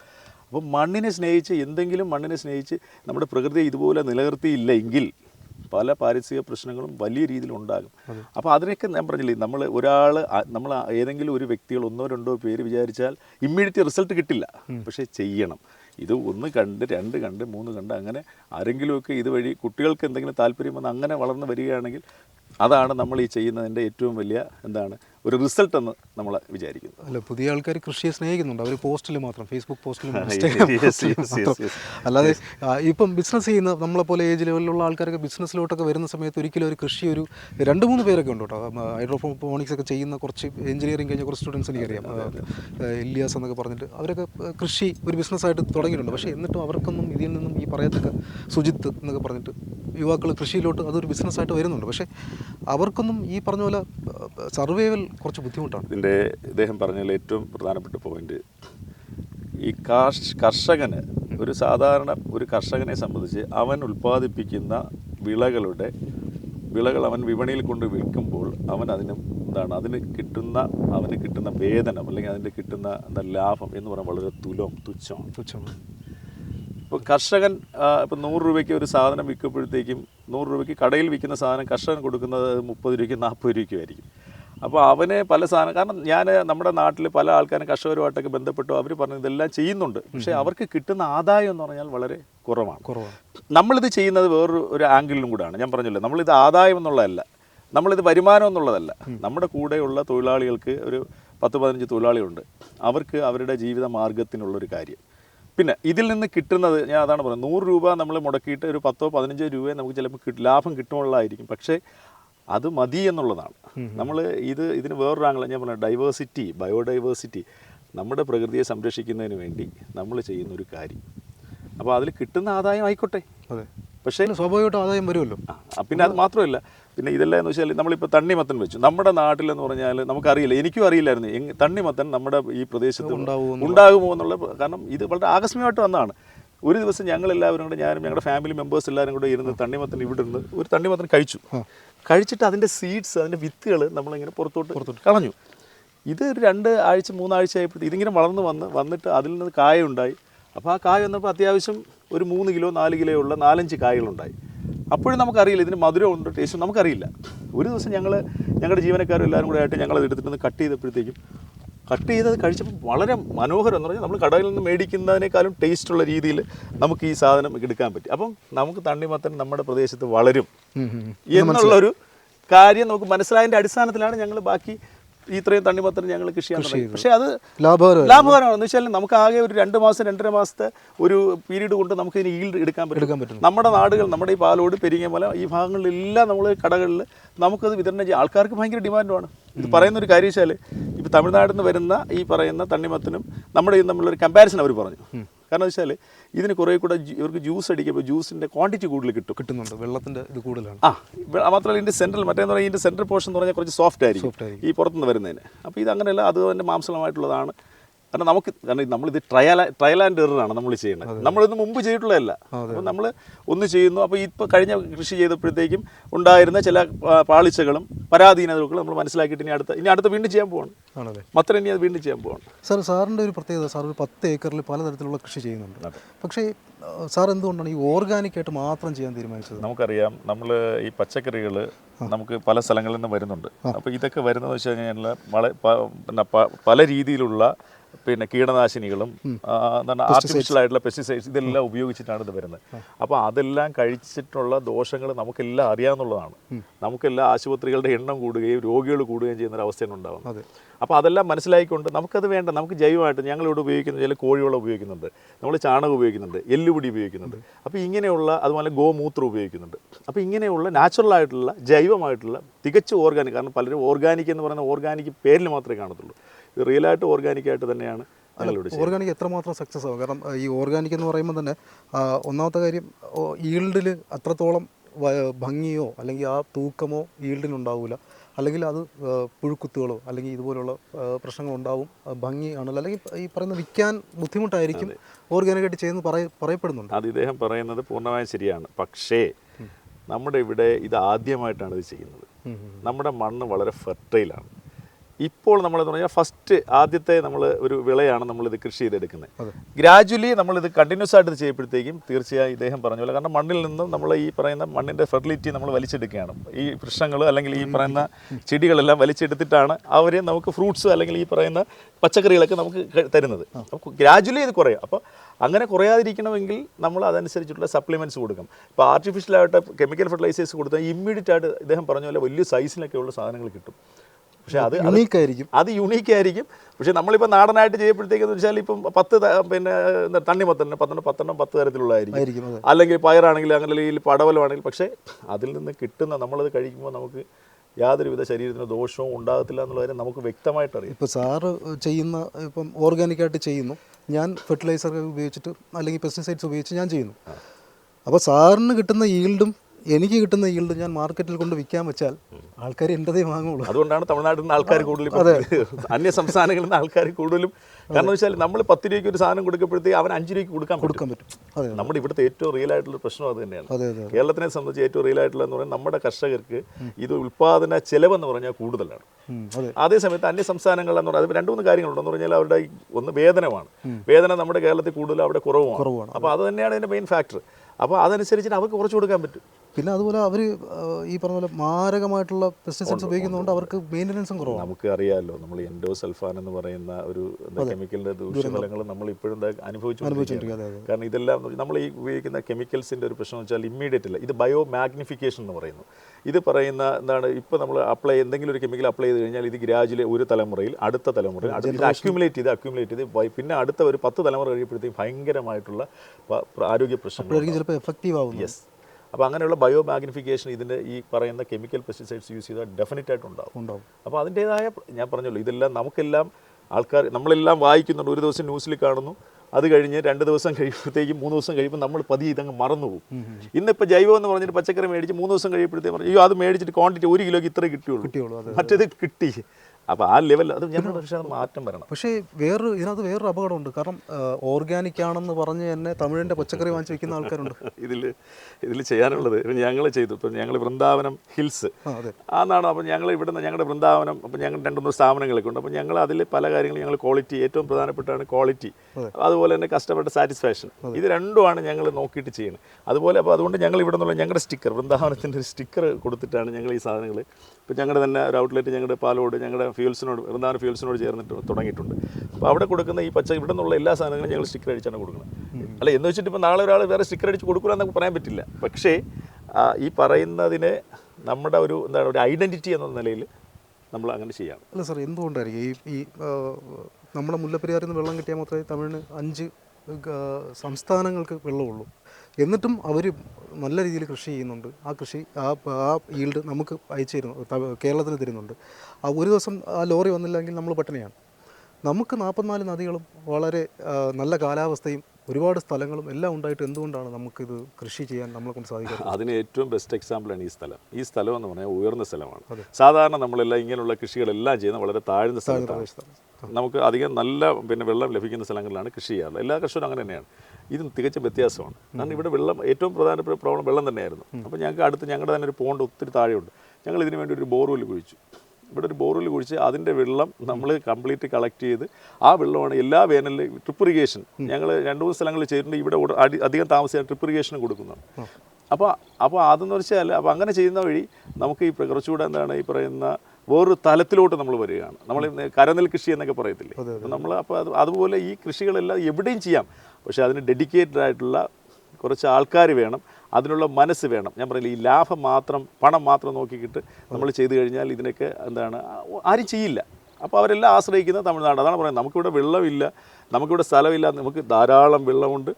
അപ്പോൾ മണ്ണിനെ സ്നേഹിച്ച് എന്തെങ്കിലും മണ്ണിനെ സ്നേഹിച്ച് നമ്മുടെ പ്രകൃതിയെ ഇതുപോലെ നിലനിർത്തിയില്ല എങ്കിൽ പല പാരിസ്ഥിതിക പ്രശ്നങ്ങളും വലിയ രീതിയിൽ ഉണ്ടാകും. അപ്പോൾ അതിനൊക്കെ ഞാൻ പറഞ്ഞില്ലേ നമ്മൾ ഒരാൾ നമ്മൾ ഏതെങ്കിലും ഒരു വ്യക്തികൾ ഒന്നോ രണ്ടോ പേര് വിചാരിച്ചാൽ ഇമ്മീഡിയറ്റ് റിസൾട്ട് കിട്ടില്ല. പക്ഷേ ചെയ്യണം. ഇത് ഒന്ന് കണ്ട് രണ്ട് കണ്ട് മൂന്ന് കണ്ട് അങ്ങനെ ആരെങ്കിലുമൊക്കെ ഇതുവഴി കുട്ടികൾക്ക് എന്തെങ്കിലും താല്പര്യം വന്ന് അങ്ങനെ വളർന്നു വരികയാണെങ്കിൽ അതാണ് നമ്മൾ ഈ ചെയ്യുന്നതിന്റെ ഏറ്റവും വലിയ എന്താണ് ഒരു റിസൾട്ട് എന്ന് നമ്മൾ വിചാരിക്കുന്നു. അല്ല പുതിയ ആൾക്കാർ കൃഷിയെ സ്നേഹിക്കുന്നുണ്ട്. അവർ പോസ്റ്റിൽ മാത്രം ഫേസ്ബുക്ക് പോസ്റ്റിൽ. അല്ലാതെ ഇപ്പം ബിസിനസ് ചെയ്യുന്ന നമ്മളെ പോലെ ഏജ് ലെവലിലുള്ള ആൾക്കാരൊക്കെ ബിസിനസ്സിലോട്ടൊക്കെ വരുന്ന സമയത്ത് ഒരിക്കലും ഒരു കൃഷി ഒരു രണ്ട് മൂന്ന് പേരൊക്കെ ഉണ്ട് കേട്ടോ. ഹൈഡ്രോഫോണിക്സ് ഒക്കെ ചെയ്യുന്ന കുറച്ച് എഞ്ചിനീയറിംഗ് കഴിഞ്ഞ കുറച്ച് സ്റ്റുഡൻസ് എനിക്കറിയാം. ഇല്ലിയാസ് എന്നൊക്കെ പറഞ്ഞിട്ട് അവരൊക്കെ കൃഷി ഒരു ബിസിനസ്സായിട്ട് തുടങ്ങിയിട്ടുണ്ട്. പക്ഷേ എന്നിട്ടും അവർക്കൊന്നും ഇതിൽ നിന്നും ഈ പറയത്തക്ക സുജിത്ത് എന്നൊക്കെ പറഞ്ഞിട്ട് യുവാക്കൾ കൃഷിയിലോട്ട് അതൊരു ബിസിനസ്സായിട്ട് വരുന്നുണ്ട്. പക്ഷേ അവർക്കൊന്നും ഈ പറഞ്ഞ പോലെ സർവൈവൽ കുറച്ച് ബുദ്ധിമുട്ടാണ്. ഇതിന്റെ ഇദ്ദേഹം പറഞ്ഞതിൽ ഏറ്റവും പ്രധാനപ്പെട്ട പോയിന്റ്. ഈ കാർഷ് കർഷകന് ഒരു സാധാരണ ഒരു കർഷകനെ സംബന്ധിച്ച് അവൻ ഉൽപ്പാദിപ്പിക്കുന്ന വിളകളുടെ വിളകൾ അവൻ വിപണിയിൽ കൊണ്ട് വിൽക്കുമ്പോൾ അവൻ അതിന് എന്താണ് അതിന് കിട്ടുന്ന അവന് കിട്ടുന്ന വേതനം അല്ലെങ്കിൽ അതിന്റെ കിട്ടുന്ന എന്താ ലാഭം എന്ന് പറയുന്നത് വളരെ തുലം തുച്ഛമാണ് തുച്ഛമാണ് ഇപ്പോൾ കർഷകൻ ഇപ്പം നൂറ് രൂപയ്ക്ക് ഒരു സാധനം വിൽക്കുമ്പോഴത്തേക്കും നൂറ് രൂപയ്ക്ക് കടയിൽ വിൽക്കുന്ന സാധനം കർഷകൻ കൊടുക്കുന്നത് മുപ്പത് രൂപയ്ക്ക് നാൽപ്പത് രൂപയ്ക്കും ആയിരിക്കും. അപ്പോൾ അവന് പല സാധനം കാരണം ഞാൻ നമ്മുടെ നാട്ടിൽ പല ആൾക്കാരും കർഷകരുമായിട്ടൊക്കെ ബന്ധപ്പെട്ടു അവർ പറഞ്ഞു ഇതെല്ലാം ചെയ്യുന്നുണ്ട്. പക്ഷേ അവർക്ക് കിട്ടുന്ന ആദായം എന്ന് പറഞ്ഞാൽ വളരെ കുറവാണ്. കുറവാണ്. നമ്മളിത് ചെയ്യുന്നത് വേറൊരു ഒരു ആംഗിളിലും കൂടാണ്. ഞാൻ പറഞ്ഞല്ലോ നമ്മളിത് ആദായം എന്നുള്ളതല്ല. നമ്മളിത് വരുമാനം എന്നുള്ളതല്ല. നമ്മുടെ കൂടെയുള്ള തൊഴിലാളികൾക്ക് ഒരു പത്ത് പതിനഞ്ച് തൊഴിലാളികളുണ്ട് അവർക്ക് അവരുടെ ജീവിത മാർഗത്തിനുള്ളൊരു കാര്യം. പിന്നെ ഇതിൽ നിന്ന് കിട്ടുന്നത് ഞാൻ അതാണ് പറയുന്നത് നൂറ് രൂപ നമ്മൾ മുടക്കിയിട്ട് ഒരു പത്തോ പതിനഞ്ചോ രൂപയെ നമുക്ക് ചിലപ്പോൾ ലാഭം കിട്ടുമുള്ളതായിരിക്കും. പക്ഷേ അത് മതി എന്നുള്ളതാണ്. നമ്മൾ ഇത് ഇതിന് വേറൊരു ആംഗിൾ ഞാൻ പറഞ്ഞ ഡൈവേഴ്സിറ്റി ബയോഡൈവേഴ്സിറ്റി നമ്മുടെ പ്രകൃതിയെ സംരക്ഷിക്കുന്നതിന് വേണ്ടി നമ്മൾ ചെയ്യുന്ന ഒരു കാര്യം. അപ്പോൾ അതിൽ കിട്ടുന്ന ആദായം ആയിക്കോട്ടെ. അതെ. പക്ഷേ സ്വാഭാവികമായിട്ടും ആദായം വരുമല്ലോ. പിന്നെ അത് മാത്രമല്ല പിന്നെ ഇതെല്ലാം എന്ന് വെച്ചാൽ നമ്മളിപ്പോൾ തണ്ണിമത്തൻ വെച്ചു. നമ്മുടെ നാട്ടിലെന്ന് പറഞ്ഞാൽ നമുക്കറിയില്ല എനിക്കും അറിയില്ലായിരുന്നു തണ്ണിമത്തൻ നമ്മുടെ ഈ പ്രദേശത്ത് ഉണ്ടാകുമോ എന്നുള്ള കാരണം ഇത് വളരെ ആകസ്മികമായിട്ട് വന്നതാണ്. ഒരു ദിവസം ഞങ്ങൾ എല്ലാവരും കൂടെ ഞാനും ഞങ്ങളുടെ ഫാമിലി മെമ്പേഴ്സ് എല്ലാവരും കൂടെ ഇരുന്ന് തണ്ണിമത്തൻ ഇവിടെ ഇരുന്ന് ഒരു തണ്ണിമത്തൻ കഴിച്ചു. കഴിച്ചിട്ട് അതിന്റെ സീഡ്സ് അതിന്റെ വിത്തുകൾ നമ്മളിങ്ങനെ പുറത്തോട്ട് പുറത്തോട്ട്. കളഞ്ഞു. ഇത് ഒരു രണ്ട് ആഴ്ച മൂന്നാഴ്ച ആയപ്പോഴത്തേക്ക് ഇതിങ്ങനെ വളർന്ന് വന്ന് വന്നിട്ട് അതിൽ നിന്ന് കായ ഉണ്ടായി. അപ്പോൾ ആ കായ വന്നപ്പോൾ അത്യാവശ്യം ഒരു മൂന്ന് കിലോ നാല് കിലോ ഉള്ള നാലഞ്ച് കായകളുണ്ടായി. അപ്പോഴും നമുക്കറിയില്ല ഇതിന് മധുരം ഉണ്ട് ടേസ്റ്റ് നമുക്കറിയില്ല. ഒരു ദിവസം ഞങ്ങൾ ഞങ്ങളുടെ ജീവനക്കാരും എല്ലാവരും കൂടെ ആയിട്ട് ഞങ്ങളത് എടുത്തിട്ട് കട്ട് ചെയ്തപ്പോഴത്തേക്കും കട്ട് ചെയ്തത് കഴിച്ചപ്പോൾ വളരെ മനോഹരം എന്ന് പറഞ്ഞാൽ നമ്മൾ കടയിൽ നിന്ന് മേടിക്കുന്നതിനേക്കാളും ടേസ്റ്റുള്ള രീതിയിൽ നമുക്ക് ഈ സാധനം എടുക്കാൻ പറ്റും. അപ്പം നമുക്ക് തണ്ണിമത്തൻ നമ്മുടെ പ്രദേശത്ത് വളരും. എന്നുള്ളൊരു കാര്യം നമുക്ക് മനസ്സിലായതിന്റെ അടിസ്ഥാനത്തിലാണ് ഞങ്ങൾ ബാക്കി ഇത്രയും തണ്ണിമത്തൻ ഞങ്ങൾ കൃഷി ചെയ്യാൻ പക്ഷേ അത് ലാഭകരമാണ് ലാഭകരമാണ് എന്ന് വെച്ചാൽ നമുക്ക് ആകെ ഒരു രണ്ട് മാസം രണ്ടര മാസത്തെ ഒരു പീരീഡ് കൊണ്ട് നമുക്ക് ഇതിന് ഈൽഡ് എടുക്കാൻ പറ്റും. പറ്റും. നമ്മുടെ നാടുകൾ നമ്മുടെ ഈ പാലോട് പെരിങ്ങമല ഈ ഭാഗങ്ങളിലെല്ലാം നമ്മൾ കടകളിൽ നമുക്കത് വിതരണം ചെയ്യാം ആൾക്കാർക്ക് ഭയങ്കര ഡിമാൻഡുമാണ് ഇത് പറയുന്ന ഒരു കാര്യം വെച്ചാൽ തമിഴ്നാട്ടിൽ നിന്ന് വരുന്ന ഈ പറയുന്ന തണ്ണിമത്തനും നമ്മുടെ ഇതും തമ്മിലൊരു കമ്പാരിസൺ അവർ പറഞ്ഞു. കാരണം വെച്ചാൽ ഇതിന് കുറേ കൂടെ ഇവർക്ക് ജ്യൂസ് അടിക്കുമ്പോൾ ജ്യൂസിന്റെ ക്വാണ്ടിറ്റി കൂടുതൽ കിട്ടും. കിട്ടുന്നുണ്ട്. വെള്ളത്തിന്റെ ഇത് കൂടുതലാണ്. ആ മാത്രമല്ല ഇതിന്റെ സെൻട്രൽ മറ്റേന്ന് പറഞ്ഞാൽ ഇതിന്റെ സെൻട്രൽ പോർഷൻ എന്ന് പറഞ്ഞാൽ കുറച്ച് സോഫ്റ്റ് ആയിരിക്കും. ആയിരിക്കും. ഈ പുറത്തുനിന്ന് വരുന്നതിന്. അപ്പോൾ ഇത് അങ്ങനെയല്ല അത് തന്നെ മാംസളമായിട്ടുള്ളതാണ് കാരണം നമുക്ക് കാരണം നമ്മളിത് ട്രയൽ ട്രയൽ ആൻഡ് എററാണ് നമ്മൾ ചെയ്യുന്നത്. നമ്മളിത് മുമ്പ് ചെയ്തിട്ടുള്ളതല്ല. അപ്പോൾ നമ്മൾ ഒന്ന് ചെയ്യുന്നു. അപ്പോൾ ഇപ്പോൾ കഴിഞ്ഞ കൃഷി ചെയ്തപ്പോഴത്തേക്കും ഉണ്ടായിരുന്ന ചില പാളിച്ചകളും പരാധീനതകളും നമ്മൾ മനസ്സിലാക്കിയിട്ട് ഇനി അടുത്ത ഇനി അടുത്ത വീണ്ടും ചെയ്യാൻ പോവാണ്. മാത്രം ഇനി അത് വീണ്ടും ചെയ്യാൻ പോവാണ്. സാർ സാറിന്റെ ഒരു പ്രത്യേകത സാർ ഒരു പത്ത് ഏക്കറിൽ പലതരത്തിലുള്ള കൃഷി ചെയ്യുന്നുണ്ട്. പക്ഷേ സാർ എന്തുകൊണ്ടാണ് ഈ ഓർഗാനിക് ആയിട്ട് മാത്രം ചെയ്യാൻ തീരുമാനിച്ചത്? നമുക്കറിയാം നമ്മൾ ഈ പച്ചക്കറികൾ നമുക്ക് പല സ്ഥലങ്ങളിൽ നിന്ന് വരുന്നുണ്ട്. അപ്പോൾ ഇതൊക്കെ വരുന്നതെന്ന് വെച്ച് കഴിഞ്ഞാൽ പല രീതിയിലുള്ള പിന്നെ കീടനാശിനികളും എന്താണ് ആർട്ടിഫിഷ്യൽ ആയിട്ടുള്ള പെസ്റ്റിസൈഡ്സ് ഇതെല്ലാം ഉപയോഗിച്ചിട്ടാണ് ഇത് വരുന്നത്. അപ്പോൾ അതെല്ലാം കഴിച്ചിട്ടുള്ള ദോഷങ്ങൾ നമുക്കെല്ലാം അറിയാമെന്നുള്ളതാണ് നമുക്കെല്ലാം ആശുപത്രികളുടെ എണ്ണം കൂടുകയും രോഗികൾ കൂടുകയും ചെയ്യുന്ന ഒരു അവസ്ഥയാണ് ഉണ്ടാകുന്നത് അപ്പോൾ അതെല്ലാം മനസ്സിലായിക്കൊണ്ട് നമുക്കത് വേണ്ട നമുക്ക് ജൈവമായിട്ട് ഞങ്ങളിവിടെ ഉപയോഗിക്കുന്ന ചില കോഴിവളം ഉപയോഗിക്കുന്നുണ്ട് നമ്മൾ ചാണകം ഉപയോഗിക്കുന്നുണ്ട് എല്ലുപൊടി ഉപയോഗിക്കുന്നുണ്ട്. അപ്പോൾ ഇങ്ങനെയുള്ള അതുപോലെ ഗോമൂത്രം ഉപയോഗിക്കുന്നുണ്ട്. അപ്പോൾ ഇങ്ങനെയുള്ള നാച്ചുറൽ ആയിട്ടുള്ള ജൈവമായിട്ടുള്ള തികച്ചും ഓർഗാനിക് കാരണം പലരും ഓർഗാനിക് എന്ന് പറയുന്ന ഓർഗാനിക് പേരിൽ മാത്രമേ കാണത്തുള്ളൂ. ഇത് റിയലായിട്ട് ഓർഗാനിക് ആയിട്ട് തന്നെയാണ് ഓർഗാനിക് എത്രമാത്രം സക്സസ് ആവും? കാരണം ഈ ഓർഗാനിക് എന്ന് പറയുമ്പോൾ തന്നെ ഒന്നാമത്തെ കാര്യം ഈൽഡിൽ അത്രത്തോളം ഭംഗിയോ അല്ലെങ്കിൽ ആ തൂക്കമോ ഈൽഡിനുണ്ടാവില്ല അല്ലെങ്കിൽ അത് പുഴുക്കുത്തുകളോ അല്ലെങ്കിൽ ഇതുപോലുള്ള പ്രശ്നങ്ങളുണ്ടാവും ഭംഗി ആണല്ലോ അല്ലെങ്കിൽ ഈ പറയുന്ന വിൽക്കാൻ ബുദ്ധിമുട്ടായിരിക്കും ഓർഗാനിക്കായിട്ട് ചെയ്യുന്നത് പറയ പറയപ്പെടുന്നുണ്ട്. അത് ഇദ്ദേഹം പറയുന്നത് പൂർണമായും ശരിയാണ്. പക്ഷേ നമ്മുടെ ഇവിടെ ഇത് ആദ്യമായിട്ടാണ് ഇത് ചെയ്യുന്നത്. നമ്മുടെ മണ്ണ് വളരെ ഫെർട്ടൈലാണ് ഇപ്പോൾ നമ്മളെന്ന് പറഞ്ഞാൽ ഫസ്റ്റ് ആദ്യത്തെ നമ്മൾ ഒരു വിളയാണ് നമ്മൾ നമ്മളിത് കൃഷി ചെയ്തെടുക്കുന്നത്. ഗ്രാജുവലി നമ്മൾ ഇത് കണ്ടിന്യൂസ് ആയിട്ട് ഇത് ചെയ്യുമ്പോഴത്തേക്കും തീർച്ചയായും ഇദ്ദേഹം പറഞ്ഞ പോലെ കാരണം മണ്ണിൽ നിന്നും നമ്മൾ ഈ പറയുന്ന മണ്ണിന്റെ ഫെർട്ടിലിറ്റി നമ്മൾ വലിച്ചെടുക്കുകയാണ്. ഈ വൃക്ഷങ്ങൾ അല്ലെങ്കിൽ ഈ പറയുന്ന ചെടികളെല്ലാം വലിച്ചെടുത്തിട്ടാണ് അവരെ നമുക്ക് ഫ്രൂട്ട്സ് അല്ലെങ്കിൽ ഈ പറയുന്ന പച്ചക്കറികളൊക്കെ നമുക്ക് തരുന്നത്. അപ്പോൾ ഗ്രാജുവലി ഇത് കുറയും. അപ്പോൾ അങ്ങനെ കുറയാതിരിക്കണമെങ്കിൽ നമ്മൾ അതനുസരിച്ചിട്ടുള്ള സപ്ലിമെന്റ്സ് കൊടുക്കും ഇപ്പോൾ ആർട്ടിഫിഷ്യലായിട്ട് കെമിക്കൽ ഫെർട്ടിലൈസേഴ്സ് കൊടുത്താൽ ഇമ്മീഡിയറ്റ് ആയിട്ട് ഇദ്ദേഹം പറഞ്ഞ പോലെ വലിയ സൈസിലൊക്കെയുള്ള സാധനങ്ങൾ കിട്ടും. പക്ഷേ അത് യുണീക്ക് ആയിരിക്കും അത് യുണീക്ക് ആയിരിക്കും പക്ഷേ നമ്മളിപ്പോൾ നാടനായിട്ട് ചെയ്യുമ്പോഴത്തേക്കെന്ന് വെച്ചാൽ ഇപ്പം പത്ത് പിന്നെ തണ്ണിമത്തന്നെ പത്തെണ്ണം പത്തെണ്ണം പത്ത് തരത്തിലുള്ളതായിരിക്കും. അല്ലെങ്കിൽ പയറാണെങ്കിൽ അങ്ങനെ അല്ലെങ്കിൽ പടവലമാണെങ്കിൽ പക്ഷേ അതിൽ നിന്ന് കിട്ടുന്ന നമ്മളത് കഴിക്കുമ്പോൾ നമുക്ക് യാതൊരുവിധ ശരീരത്തിന് ദോഷവും ഉണ്ടാകത്തില്ല എന്നുള്ള കാര്യം നമുക്ക് വ്യക്തമായിട്ട് അറിയാം. ഇപ്പോൾ സാറ് ചെയ്യുന്ന ഇപ്പം ഓർഗാനിക്കായിട്ട് ചെയ്യുന്നു. ഞാൻ ഫെർട്ടിലൈസർ ഉപയോഗിച്ചിട്ട് അല്ലെങ്കിൽ പെസ്റ്റിസൈഡ്സ് ഉപയോഗിച്ച് ഞാൻ ചെയ്യുന്നു. അപ്പോൾ സാറിന് കിട്ടുന്ന ഈൽഡും എനിക്ക് കിട്ടുന്ന ഈൽഡും ഞാൻ മാർക്കറ്റിൽ കൊണ്ട് വിൽക്കാൻ വെച്ചാൽ ആൾക്കാർ എന്റെതേ വാങ്ങുള്ളൂ. അതുകൊണ്ടാണ് തമിഴ്നാട്ടിൽ നിന്ന് ആൾക്കാർ കൂടുതലും അതെ. അന്യ സംസ്ഥാനങ്ങളിൽ നിന്ന് ആൾക്കാർ കൂടുതലും കാരണം വെച്ചാൽ നമ്മൾ പത്ത് രൂപയ്ക്ക് ഒരു സാധനം കൊടുക്കുമ്പോഴത്തേക്ക് അവൻ അഞ്ച് രൂപയ്ക്ക് കൊടുക്കാൻ കൊടുക്കാൻ പറ്റും. അതെ നമ്മുടെ ഇവിടുത്തെ ഏറ്റവും റിയൽ ആയിട്ടുള്ള പ്രശ്നം അത് തന്നെയാണ്. കേരളത്തിനെ സംബന്ധിച്ച് ഏറ്റവും റിയൽ ആയിട്ടുള്ള എന്ന് പറഞ്ഞാൽ നമ്മുടെ കർഷകർക്ക് ഇത് ഉൽപ്പാദന ചെലവെന്ന് പറഞ്ഞാൽ കൂടുതലാണ്. അതേസമയത്ത് അതേ. സമയത്ത് അന്യ സംസ്ഥാനങ്ങൾ എന്ന് പറഞ്ഞാൽ അത് രണ്ട് മൂന്ന് കാര്യങ്ങളുണ്ട്. എന്ന് പറഞ്ഞാൽ അവരുടെ ഒന്ന് വേതനമാണ്. വേതനം നമ്മുടെ കേരളത്തിൽ കൂടുതൽ അവിടെ കുറവാണ്. അപ്പോൾ അത്. തന്നെയാണ് അതിന്റെ മെയിൻ ഫാക്ടർ അപ്പോൾ അതനുസരിച്ചിട്ട് അവർക്ക് കുറച്ച് കൊടുക്കാൻ പറ്റും. പിന്നെ അതുപോലെ അവർ ഈ പറഞ്ഞ പോലെ മാരകമായിട്ടുള്ള പെസ്റ്റിസൈഡ്സ് ഉപയോഗിക്കുന്നതുകൊണ്ട് അവർക്ക് മെയിന്റനൻസും കുറവാണ്. നമുക്ക് അറിയാമല്ലോ നമ്മൾ എൻഡോ സൾഫാൻ എന്ന് പറയുന്ന ഒരു കെമിക്കലിന്റെ ദൂഷ്യഫലങ്ങൾ നമ്മൾ ഇപ്പോഴും അനുഭവിച്ചു അനുഭവിച്ചുകൊണ്ടിരിക്കുക, അതെ, അതെ. കാരണം ഇതെല്ലാം നമ്മൾ ഈ ഉപയോഗിക്കുന്ന കെമിക്കൽസിന്റെ ഒരു പ്രശ്നം വെച്ചാൽ ഇമ്മീഡിയറ്റ് അല്ല. ഇത് ബയോ മാഗ്നിഫിക്കേഷൻ എന്ന് പറയുന്നു. ഇത് പറയുന്ന എന്താണ് ഇപ്പോൾ നമ്മൾ അപ്ലൈ എന്തെങ്കിലും ഒരു കെമിക്കൽ അപ്ലൈ ചെയ്ത് കഴിഞ്ഞാൽ ഇത് ഗ്രാജുവലി ഒരു തലമുറയിൽ അടുത്ത തലമുറയിൽ അടുത്ത അക്യുമുലേറ്റ് ചെയ്ത് അക്യുമുലേറ്റ് ചെയ്ത് പിന്നെ അടുത്ത ഒരു പത്ത് തലമുറ കഴിയുമ്പോഴത്തേക്കും ഭയങ്കരമായിട്ടുള്ള ആരോഗ്യ പ്രശ്നങ്ങൾ ചിലപ്പോൾ എഫക്റ്റീവ് ആവും യെസ് അപ്പോൾ അങ്ങനെയുള്ള ബയോ മാഗ്നിഫിക്കേഷൻ ഇതിന്റെ ഈ പറയുന്ന കെമിക്കൽ പെസ്റ്റിസൈഡ്സ് യൂസ് ചെയ്താൽ ഡെഫിനറ്റ് ആയിട്ട് ഉണ്ടാവും. ഉണ്ടാവും. അപ്പോൾ അതിന്റേതായ ഞാൻ പറഞ്ഞല്ലോ ഇതെല്ലാം നമുക്കെല്ലാം ആൾക്കാർ നമ്മളെല്ലാം വായിക്കുന്നുണ്ട്. ഒരു ദിവസം ന്യൂസിൽ കാണുന്നു അത് കഴിഞ്ഞ് രണ്ട് ദിവസം കഴിയുമ്പോഴത്തേക്കും മൂന്ന് ദിവസം കഴിയുമ്പോൾ നമ്മൾ പതിയെ ഇതങ്ങ് മറന്നു പോകും ഇന്നിപ്പോൾ ജൈവം എന്ന് പറഞ്ഞിട്ട് പച്ചക്കറി മേടിച്ച് മൂന്ന് ദിവസം കഴിയുമ്പോഴത്തേക്കും അയ്യോ അത് മേടിച്ചിട്ട് ക്വാണ്ടിറ്റി ഒരു കിലോയ്ക്ക് ഇത്ര കിട്ടിയുള്ളൂ. മറ്റേത് കിട്ടി അപ്പോൾ ആ ലെവൽ അത് ഞാൻ പക്ഷേ അത് മാറ്റം വരണം. പക്ഷേ വേറൊരു ഇതിനകത്ത് വേറൊരു അപകടമുണ്ട്. കാരണം ഓർഗാനിക് ആണെന്ന് പറഞ്ഞ് തന്നെ തമിഴിന്റെ പച്ചക്കറി വാങ്ങിച്ച് വെക്കുന്ന ആൾക്കാരുണ്ട്. ഇതിൽ ഇതിൽ ചെയ്യാനുള്ളത് ഇപ്പം ഞങ്ങൾ ചെയ്തു. ഇപ്പം ഞങ്ങൾ വൃന്ദാവനം ഹിൽസ്. ആ അതെ. ആന്നാണ്? അപ്പം ഞങ്ങൾ ഇവിടുന്ന് ഞങ്ങളുടെ വൃന്ദാവനം അപ്പം ഞങ്ങൾ രണ്ട് മൂന്ന് സ്ഥാപനങ്ങളൊക്കെ ഉണ്ട്. അപ്പം ഞങ്ങൾ അതിൽ പല കാര്യങ്ങളും ഞങ്ങൾ ക്വാളിറ്റി ഏറ്റവും പ്രധാനപ്പെട്ടാണ് ക്വാളിറ്റി അതുപോലെ തന്നെ കസ്റ്റമറുടെ സാറ്റിസ്ഫാക്ഷൻ ഇത് രണ്ടുമാണ് ഞങ്ങൾ നോക്കിയിട്ട് ചെയ്യുന്നത് അതുപോലെ അപ്പോൾ അതുകൊണ്ട് ഞങ്ങൾ ഇവിടെ നിന്നുള്ള ഞങ്ങളുടെ സ്റ്റിക്കർ വൃന്ദാവനത്തിന്റെ ഒരു സ്റ്റിക്കർ കൊടുത്തിട്ടാണ് ഞങ്ങൾ ഈ സാധനങ്ങൾ ഇപ്പം ഞങ്ങളുടെ തന്നെ ഒരു ഔട്ട്ലെറ്റ് ഞങ്ങളുടെ പാലോട് ഞങ്ങളുടെ ഫ്യൂൽസിനോട് വൃന്ദാവന ഫ്യൂൽസിനോട് ചേർന്നിട്ട് തുടങ്ങിയിട്ടുണ്ട്. അപ്പോൾ അവിടെ കൊടുക്കുന്ന ഈ പച്ച ഇവിടെ നിന്നുള്ള എല്ലാ സാധനങ്ങളും ഞങ്ങൾ സ്റ്റിക്കർ അടിച്ചാണ് കൊടുക്കുന്നത്. അല്ല എന്ന് വെച്ചിട്ട് ഇപ്പോൾ നാളെ ഒരാൾ വേറെ സ്റ്റിക്കർ അടിച്ച് കൊടുക്കില്ല എന്നൊക്കെ പറയാൻ പറ്റില്ല. പക്ഷേ ഈ പറയുന്നതിനെ നമ്മുടെ ഒരു എന്താണ് ഒരു ഐഡന്റിറ്റി എന്ന നിലയിൽ നമ്മൾ അങ്ങനെ ചെയ്യാം. അല്ല സാർ എന്തുകൊണ്ടായിരിക്കും? ഈ ഈ നമ്മുടെ മുല്ലപ്പെരിയാറിൽ നിന്ന് വെള്ളം കിട്ടിയാൽ മാത്രമേ തമിഴിന് അഞ്ച് സംസ്ഥാനങ്ങൾക്ക് വെള്ളമുള്ളൂ. എന്നിട്ടും അവർ നല്ല രീതിയിൽ കൃഷി ചെയ്യുന്നുണ്ട്. ആ കൃഷി ആ ആ ഈൽഡ് നമുക്ക് അയച്ചു തരുന്നു കേരളത്തിന് തരുന്നുണ്ട്. ആ ഒരു ദിവസം ആ ലോറി വന്നില്ലെങ്കിൽ നമ്മൾ പട്ടിണിയാണ്. നമുക്ക് നാൽപ്പത്തിനാല് നദികളും വളരെ നല്ല കാലാവസ്ഥയും ഒരുപാട് സ്ഥലങ്ങളും എല്ലാം ഉണ്ടായിട്ട് എന്തുകൊണ്ടാണ് നമുക്കിത് കൃഷി ചെയ്യാൻ നമ്മളെ കൊണ്ട് സാധിക്കുക അതിന് ഏറ്റവും ബെസ്റ്റ് എക്സാമ്പിളാണ് ഈ സ്ഥലം. ഈ സ്ഥലം എന്ന് പറഞ്ഞാൽ ഉയർന്ന സ്ഥലമാണ്. സാധാരണ നമ്മളെല്ലാം ഇങ്ങനെയുള്ള കൃഷികളെല്ലാം ചെയ്യുന്ന വളരെ താഴ്ന്ന സ്ഥലത്താണ്. നമുക്ക് അധികം നല്ല പിന്നെ വെള്ളം ലഭിക്കുന്ന സ്ഥലങ്ങളിലാണ് കൃഷി ചെയ്യാറുള്ളത് എല്ലാ കർഷകരും അങ്ങനെ തന്നെയാണ്. ഇത് തികച്ചും വ്യത്യാസമാണ്. കാരണം ഇവിടെ വെള്ളം ഏറ്റവും പ്രധാനപ്പെട്ട പ്രോബ്ലം വെള്ളം തന്നെയായിരുന്നു. അപ്പോൾ ഞങ്ങൾക്ക് അടുത്ത് ഞങ്ങളുടെ തന്നെ ഒരു പോണ്ട് ഒത്തിരി താഴെയുണ്ട്. ഞങ്ങൾ ഇതിനു വേണ്ടി ഒരു ബോർവെൽ കുഴിച്ചു. ഇവിടെ ഒരു ബോറിൽ കുഴിച്ച് അതിന്റെ വെള്ളം നമ്മൾ കംപ്ലീറ്റ് കളക്ട് ചെയ്ത് ആ വെള്ളമാണ് എല്ലാ വേനലിലും ട്രിപ്പ് ഇറിഗേഷൻ. ഞങ്ങൾ രണ്ട് മൂന്ന് സ്ഥലങ്ങളിൽ ചെയ്തിട്ടുണ്ട്. ഇവിടെ അടി- അധികം താമസിക്കാൻ ട്രിപ്പ് ഇറിഗേഷനും കൊടുക്കുന്നുണ്ട് അപ്പോൾ അപ്പോൾ അതെന്ന് വെച്ചാൽ അപ്പോൾ അങ്ങനെ ചെയ്യുന്ന വഴി നമുക്ക് ഈ കുറച്ചുകൂടെ എന്താണ് ഈ പറയുന്ന വേറൊരു തലത്തിലോട്ട് നമ്മൾ വരികയാണ്. നമ്മൾ കരനെൽ കൃഷി എന്നൊക്കെ പറയത്തില്ലേ? നമ്മൾ അപ്പോൾ അത് അതുപോലെ ഈ കൃഷികളെല്ലാം എവിടെയും ചെയ്യാം. പക്ഷേ അതിന് ഡെഡിക്കേറ്റഡ് ആയിട്ടുള്ള കുറച്ച് ആൾക്കാർ വേണം. അതിനുള്ള മനസ്സ് വേണം. ഞാൻ പറയില്ല ഈ ലാഭം മാത്രം പണം മാത്രം നോക്കിക്കിട്ട് നമ്മൾ ചെയ്തു കഴിഞ്ഞാൽ ഇതിനൊക്കെ എന്താണ് ആരും ചെയ്യില്ല. അപ്പോൾ അവരെല്ലാം ആശ്രയിക്കുന്നത് തമിഴ്നാട്. അതാണ് പറയുന്നത്. നമുക്കിവിടെ വെള്ളമില്ല നമുക്കിവിടെ സ്ഥലമില്ല. നമുക്ക് ധാരാളം വെള്ളമുണ്ട്.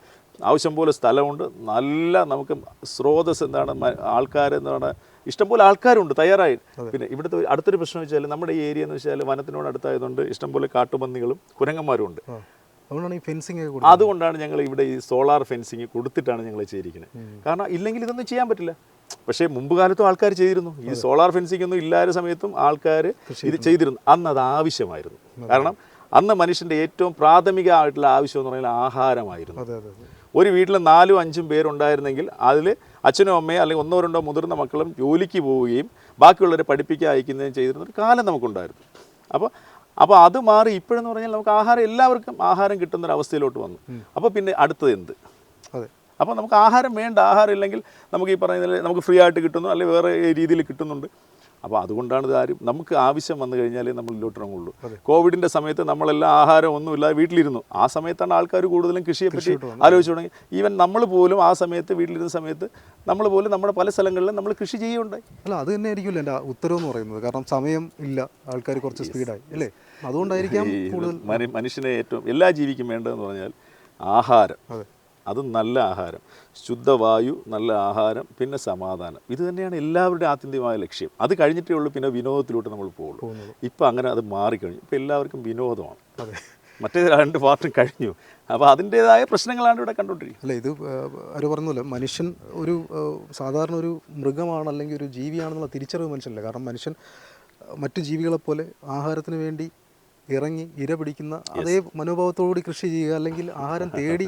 ആവശ്യം പോലെ സ്ഥലമുണ്ട്. നല്ല നമുക്ക് സ്രോതസ് എന്താണ് ആൾക്കാർ എന്താണ് ഇഷ്ടംപോലെ ആൾക്കാരുണ്ട് തയ്യാറായി. പിന്നെ ഇവിടുത്തെ അടുത്തൊരു പ്രശ്നം വെച്ചാൽ നമ്മുടെ ഈ ഏരിയ എന്ന് വെച്ചാൽ വനത്തിനോട് അടുത്തായതുകൊണ്ട് ഇഷ്ടംപോലെ കാട്ടുപന്നികളും കുരങ്ങന്മാരും ഉണ്ട്. അതുകൊണ്ടാണ് ഈ ഫെൻസിങ് ഒക്കെ അതുകൊണ്ടാണ് ഞങ്ങൾ ഇവിടെ ഈ സോളാർ ഫെൻസിങ് കൊടുത്തിട്ടാണ് ഞങ്ങൾ ചെയ്തിരിക്കുന്നത്. കാരണം ഇല്ലെങ്കിൽ ഇതൊന്നും ചെയ്യാൻ പറ്റില്ല. പക്ഷേ മുമ്പ് കാലത്തും ആൾക്കാർ ചെയ്തിരുന്നു. ഈ സോളാർ ഫെൻസിങ് ഒന്നും ഇല്ലാത്ത സമയത്തും ആൾക്കാർ ഇത് ചെയ്തിരുന്നു. അന്ന് അത് ആവശ്യമായിരുന്നു. കാരണം അന്ന് മനുഷ്യന്റെ ഏറ്റവും പ്രാഥമികമായിട്ടുള്ള ആവശ്യം എന്ന് പറയുന്നത് ആഹാരമായിരുന്നു. ഒരു വീട്ടിൽ നാലും അഞ്ചും പേരുണ്ടായിരുന്നെങ്കിൽ അതിൽ അച്ഛനും അമ്മയും അല്ലെങ്കിൽ ഒന്നോ രണ്ടോ മുതിർന്ന മക്കളും ജോലിക്ക് പോവുകയും ബാക്കിയുള്ളവരെ പഠിപ്പിക്കാൻ അയക്കുന്നതും ചെയ്തിരുന്ന ഒരു കാലം നമുക്കുണ്ടായിരുന്നു. അപ്പോൾ അപ്പോൾ അത് മാറി ഇപ്പോഴെന്ന് പറഞ്ഞാൽ നമുക്ക് ആഹാരം എല്ലാവർക്കും ആഹാരം കിട്ടുന്ന ഒരു അവസ്ഥയിലോട്ട് വന്നു. അപ്പോൾ പിന്നെ അടുത്തത് എന്ത്? അതെ. അപ്പോൾ നമുക്ക് ആഹാരം വേണ്ട ആഹാരം ഇല്ലെങ്കിൽ നമുക്ക് ഈ പറയുന്ന നമുക്ക് ഫ്രീ ആയിട്ട് കിട്ടുന്നു അല്ലെങ്കിൽ വേറെ രീതിയിൽ കിട്ടുന്നുണ്ട്. അപ്പോൾ അതുകൊണ്ടാണ് ഇത് ആരും നമുക്ക് ആവശ്യം വന്നു കഴിഞ്ഞാലേ നമ്മൾ മുന്നോട്ട് ഇറങ്ങുള്ളൂ. കോവിഡിന്റെ സമയത്ത് നമ്മളെല്ലാം ആഹാരം ഒന്നുമില്ലാതെ വീട്ടിലിരുന്നു. ആ സമയത്താണ് ആൾക്കാർ കൂടുതലും കൃഷിയെ പറ്റി ആലോചിച്ചു തുടങ്ങി. ഈവൻ നമ്മൾ പോലും ആ സമയത്ത് വീട്ടിലിരുന്ന സമയത്ത് നമ്മൾ പോലും നമ്മുടെ പല സ്ഥലങ്ങളിലും നമ്മൾ കൃഷി ചെയ്യുകയുണ്ടായി. അല്ല അത് തന്നെ ആയിരിക്കുമല്ലോ എന്റെ ഉത്തരവ് എന്ന് പറയുന്നത്. കാരണം സമയം ഇല്ല. ആൾക്കാർ കുറച്ച് സ്പീഡായി അല്ലേ? അതുകൊണ്ടായിരിക്കാം കൂടുതൽ മനുഷ്യനെ ഏറ്റവും എല്ലാ ജീവിക്കും വേണ്ടതെന്ന് പറഞ്ഞാൽ ആഹാരം. അതെ. നല്ല ആഹാരം. ശുദ്ധവായു നല്ല ആഹാരം പിന്നെ സമാധാനം. ഇത് തന്നെയാണ് എല്ലാവരുടെയും ആത്യന്തികമായ ലക്ഷ്യം. അത് കഴിഞ്ഞിട്ടേ ഉള്ളൂ പിന്നെ വിനോദത്തിലോട്ട് നമ്മൾ പോകുള്ളൂ. ഇപ്പം അങ്ങനെ അത് മാറിക്കഴിഞ്ഞു. ഇപ്പം എല്ലാവർക്കും വിനോദമാണ്. മറ്റേ രണ്ട് പാർട്ടും കഴിഞ്ഞു. അപ്പോൾ അതിന്റെതായ പ്രശ്നങ്ങളാണ് ഇവിടെ കണ്ടുകൊണ്ടിരിക്കുന്നത്. അല്ല ഇത് അവർ പറഞ്ഞല്ലോ മനുഷ്യൻ ഒരു സാധാരണ ഒരു മൃഗമാണ് അല്ലെങ്കിൽ ഒരു ജീവിയാണെന്നുള്ള തിരിച്ചറിവ് മനുഷ്യനല്ല. കാരണം മനുഷ്യൻ മറ്റു ജീവികളെപ്പോലെ ആഹാരത്തിന് വേണ്ടി ഇറങ്ങി ഇര പിടിക്കുന്ന അതേ മനോഭാവത്തോടുകൂടി കൃഷി ചെയ്യുക അല്ലെങ്കിൽ ആഹാരം തേടി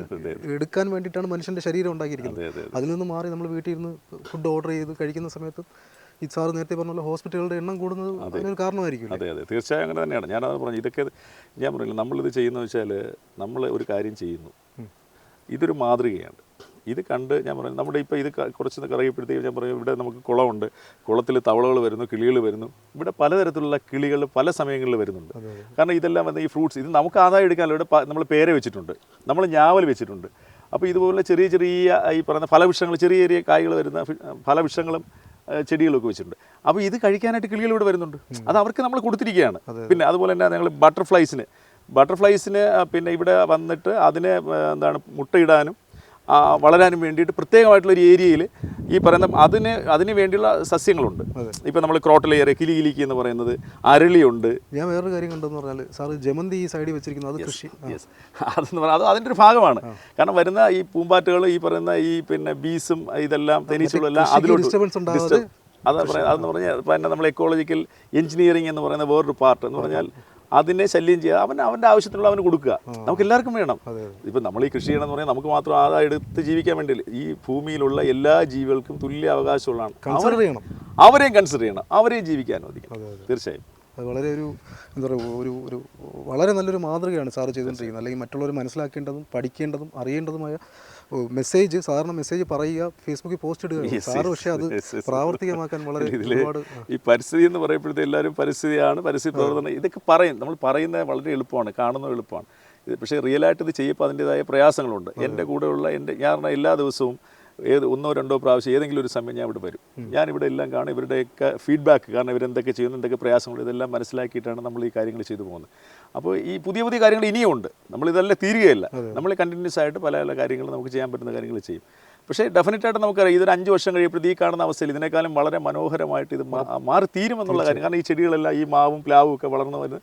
എടുക്കാൻ വേണ്ടിയിട്ടാണ് മനുഷ്യന്റെ ശരീരം ഉണ്ടാക്കിയിരിക്കുന്നത്. അതെ, അതെ. അതിൽ നിന്ന് മാറി നമ്മൾ വീട്ടിൽ ഇരുന്ന് ഫുഡ് ഓർഡർ ചെയ്ത് കഴിക്കുന്ന സമയത്ത് ഈ സാർ നേരത്തെ പറഞ്ഞ പോലെ ഹോസ്പിറ്റലുകളുടെ എണ്ണം കൂടുന്നത് അതിനൊരു കാരണമായിരിക്കും അതെ അതെ. തീർച്ചയായും അങ്ങനെ തന്നെയാണ്. ഞാനത് പറഞ്ഞു ഇതൊക്കെ ഞാൻ പറഞ്ഞില്ല നമ്മളിത് ചെയ്യുന്നത് വെച്ചാൽ നമ്മൾ ഒരു കാര്യം ചെയ്യുന്നു. ഇതൊരു മാതൃകയാണ്. ഇത് കണ്ട് ഞാൻ പറഞ്ഞു നമ്മുടെ ഇപ്പോൾ ഇത് കുറച്ച് കറങ്ങിയപ്പോഴത്തേക്കും ഞാൻ പറഞ്ഞു ഇവിടെ നമുക്ക് കുളമുണ്ട്. കുളത്തിൽ തവളകൾ വരുന്നു കിളികൾ വരുന്നു. ഇവിടെ പലതരത്തിലുള്ള കിളികൾ പല സമയങ്ങളിൽ വരുന്നുണ്ട്. കാരണം ഇതെല്ലാം വന്ന് ഈ ഫ്രൂട്ട്സ് ഇത് നമുക്ക് ആദായം എടുക്കാൻ ഇവിടെ നമ്മൾ പേരെ വെച്ചിട്ടുണ്ട്. നമ്മൾ ഞാവൽ വെച്ചിട്ടുണ്ട്. അപ്പോൾ ഇതുപോലെ ചെറിയ ചെറിയ ഈ പറയുന്ന ഫലവൃക്ഷങ്ങൾ ചെറിയ ചെറിയ കായ്കൾ വരുന്ന ഫലവൃക്ഷങ്ങളും ചെടികളൊക്കെ വെച്ചിട്ടുണ്ട്. അപ്പോൾ ഇത് കഴിക്കാനായിട്ട് കിളികൾ ഇവിടെ വരുന്നുണ്ട്. അത് അവർക്ക് നമ്മൾ കൊടുത്തിരിക്കുകയാണ്. പിന്നെ അതുപോലെ തന്നെ ഞങ്ങൾ ബട്ടർഫ്ലൈസിന് ബട്ടർഫ്ലൈസിന് പിന്നെ ഇവിടെ വന്നിട്ട് അതിനെ എന്താണ് മുട്ടയിടാനും വളരാനും വേണ്ടിയിട്ട് പ്രത്യേകമായിട്ടുള്ള ഒരു ഏരിയയിൽ ഈ പറയുന്ന അതിന് അതിന് വേണ്ടിയുള്ള സസ്യങ്ങളുണ്ട്. ഇപ്പം നമ്മൾ ക്രോട്ടലെയർ കിലികിലിക്ക് എന്ന് പറയുന്നത് അരളിയുണ്ട്. ഞാൻ വേറൊരു കാര്യം കണ്ടെന്ന് പറഞ്ഞാൽ സാറ് ജമന്തി ഈ സൈഡിൽ വെച്ചിരിക്കുന്നത് അത് കൃഷി. യെസ് അതെന്ന് പറഞ്ഞാൽ അത് അതിന്റെ ഒരു ഭാഗമാണ്. കാരണം വരുന്ന ഈ പൂമ്പാറ്റകൾ ഈ പറയുന്ന ഈ പിന്നെ ബീസും ഇതെല്ലാം തേനീച്ചകളും എല്ലാം അതിലോട്ട് disturb- അതാ പറയുന്നത് അതെന്ന് പറഞ്ഞാൽ പിന്നെ നമ്മൾ എക്കോളജിക്കൽ എഞ്ചിനീയറിംഗ് എന്ന് പറയുന്ന വേറൊരു പാർട്ട് എന്ന് പറഞ്ഞാൽ അതിനെ ശല്യം ചെയ്യുക അവൻ അവന്റെ ആവശ്യത്തിനുള്ള അവന് കൊടുക്കുക. നമുക്ക് എല്ലാവർക്കും വേണം. ഇപ്പം നമ്മൾ ഈ കൃഷി ചെയ്യണമെന്ന് പറഞ്ഞാൽ നമുക്ക് മാത്രം അത് എടുത്ത് ജീവിക്കാൻ വേണ്ടി ഈ ഭൂമിയിലുള്ള എല്ലാ ജീവികൾക്കും തുല്യ അവകാശമുള്ളതാണ്. അവരെയും കൺസിഡർ ചെയ്യണം. അവരെയും ജീവിക്കാൻ അനുവദിക്കണം. തീർച്ചയായും. അത് വളരെ ഒരു എന്താ പറയുക ഒരു ഒരു വളരെ നല്ലൊരു മാതൃകയാണ് സാറ് ചെയ്തുകൊണ്ടിരിക്കുന്നത്. അല്ലെങ്കിൽ മറ്റുള്ളവർ മനസ്സിലാക്കേണ്ടതും പഠിക്കേണ്ടതും അറിയേണ്ടതുമായ മെസ്സേജ് സാറിന് മെസ്സേജ് പറയുക ഫേസ്ബുക്കിൽ പോസ്റ്റ് ഇടുക. സാറ് പക്ഷേ അത്. പ്രാവർത്തികമാക്കാൻ വളരെ ഒരുപാട് ഈ പരിസ്ഥിതി എന്ന് പറയുമ്പോഴത്തെ എല്ലാവരും പരിസ്ഥിതിയാണ് പരിസ്ഥിതി പ്രവർത്തനം. ഇതൊക്കെ പറയും. നമ്മൾ പറയുന്നത് വളരെ എളുപ്പമാണ് കാണുന്നത് എളുപ്പമാണ്. പക്ഷേ റിയലായിട്ട് ഇത് ചെയ്യപ്പോൾ അതിന്റെതായ പ്രയാസങ്ങളുണ്ട്. എന്റെ കൂടെയുള്ള എന്റെ ഞാൻ എല്ലാ ദിവസവും ഏത് ഒന്നോ രണ്ടോ പ്രാവശ്യം ഏതെങ്കിലും ഒരു സമയം ഞാൻ ഇവിടെ വരും. ഞാൻ ഇവിടെ എല്ലാം കാണും. ഇവരുടെയൊക്കെ ഫീഡ്ബാക്ക് കാരണം ഇവരെന്തൊക്കെ ചെയ്യുന്നു എന്തൊക്കെ പ്രയാസങ്ങൾ ഇതെല്ലാം മനസ്സിലാക്കിയിട്ടാണ് നമ്മൾ ഈ കാര്യങ്ങൾ ചെയ്തു പോകുന്നത്. അപ്പോൾ ഈ പുതിയ പുതിയ കാര്യങ്ങൾ ഇനിയും ഉണ്ട്. നമ്മളിതെല്ലാം തീരുകയില്ല. നമ്മൾ കണ്ടിന്യൂസ് ആയിട്ട് പല പല കാര്യങ്ങൾ നമുക്ക് ചെയ്യാൻ പറ്റുന്ന കാര്യങ്ങൾ ചെയ്യും. പക്ഷേ ഡെഫിനറ്റായിട്ട് നമുക്കറിയാം ഇതൊരു അഞ്ച് വർഷം കഴിയുമ്പോൾ ഈ കാണുന്ന അവസ്ഥയിൽ ഇതിനേക്കാളും വളരെ മനോഹരമായിട്ട് ഇത് മാറി തീരുമെന്നുള്ള കാര്യം. കാരണം ഈ ചെടികളെല്ലാം ഈ മാവും പ്ലാവും ഒക്കെ വളർന്നു വരുന്നത്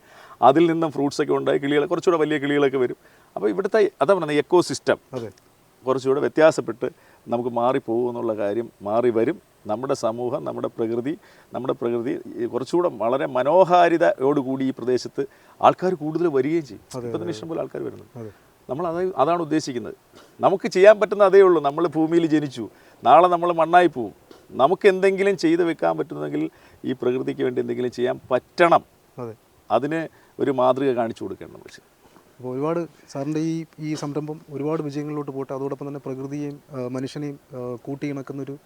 അതിൽ നിന്നും ഫ്രൂട്ട്സ് ഒക്കെ ഉണ്ടായി കിളികൾ കുറച്ചുകൂടെ വലിയ കിളികളൊക്കെ വരും. അപ്പോൾ ഇവിടുത്തെ അതാ പറയുന്നത് എക്കോ സിസ്റ്റം കുറച്ചുകൂടെ വ്യത്യാസപ്പെട്ട് നമുക്ക് മാറിപ്പോകും എന്നുള്ള കാര്യം മാറി വരും. നമ്മുടെ സമൂഹം നമ്മുടെ പ്രകൃതി നമ്മുടെ പ്രകൃതി കുറച്ചുകൂടെ വളരെ മനോഹാരിതയോടുകൂടി ഈ പ്രദേശത്ത് ആൾക്കാർ കൂടുതൽ വരികയും ചെയ്യും. ഇപ്പം തന്നെ ഇഷ്ടംപോലെ ആൾക്കാർ വരുന്നുണ്ട്. നമ്മൾ അത് അതാണ് ഉദ്ദേശിക്കുന്നത്. നമുക്ക് ചെയ്യാൻ പറ്റുന്ന അതേ ഉള്ളൂ. നമ്മൾ ഭൂമിയിൽ ജനിച്ചു. നാളെ നമ്മൾ മണ്ണായി പോവും. നമുക്ക് എന്തെങ്കിലും ചെയ്തു വെക്കാൻ പറ്റുന്നെങ്കിൽ ഈ പ്രകൃതിക്ക് വേണ്ടി എന്തെങ്കിലും ചെയ്യാൻ പറ്റണം. അതെ. അതിന് ഒരു മാതൃക കാണിച്ചു കൊടുക്കണം പക്ഷേ അപ്പോൾ ഒരുപാട് സാറിന്റെ ഈ ഈ സംരംഭം ഒരുപാട് വിജയങ്ങളിലോട്ട് പോട്ടെ. അതോടൊപ്പം തന്നെ പ്രകൃതിയെയും മനുഷ്യനെയും കൂട്ടിയിണക്കുന്നൊരു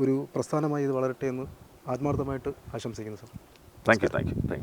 ഒരു പ്രസ്ഥാനമായി ഇത് വളരട്ടെ എന്ന് ആത്മാർത്ഥമായിട്ട് ആശംസിക്കുന്നു sir. Thank you thank you thank you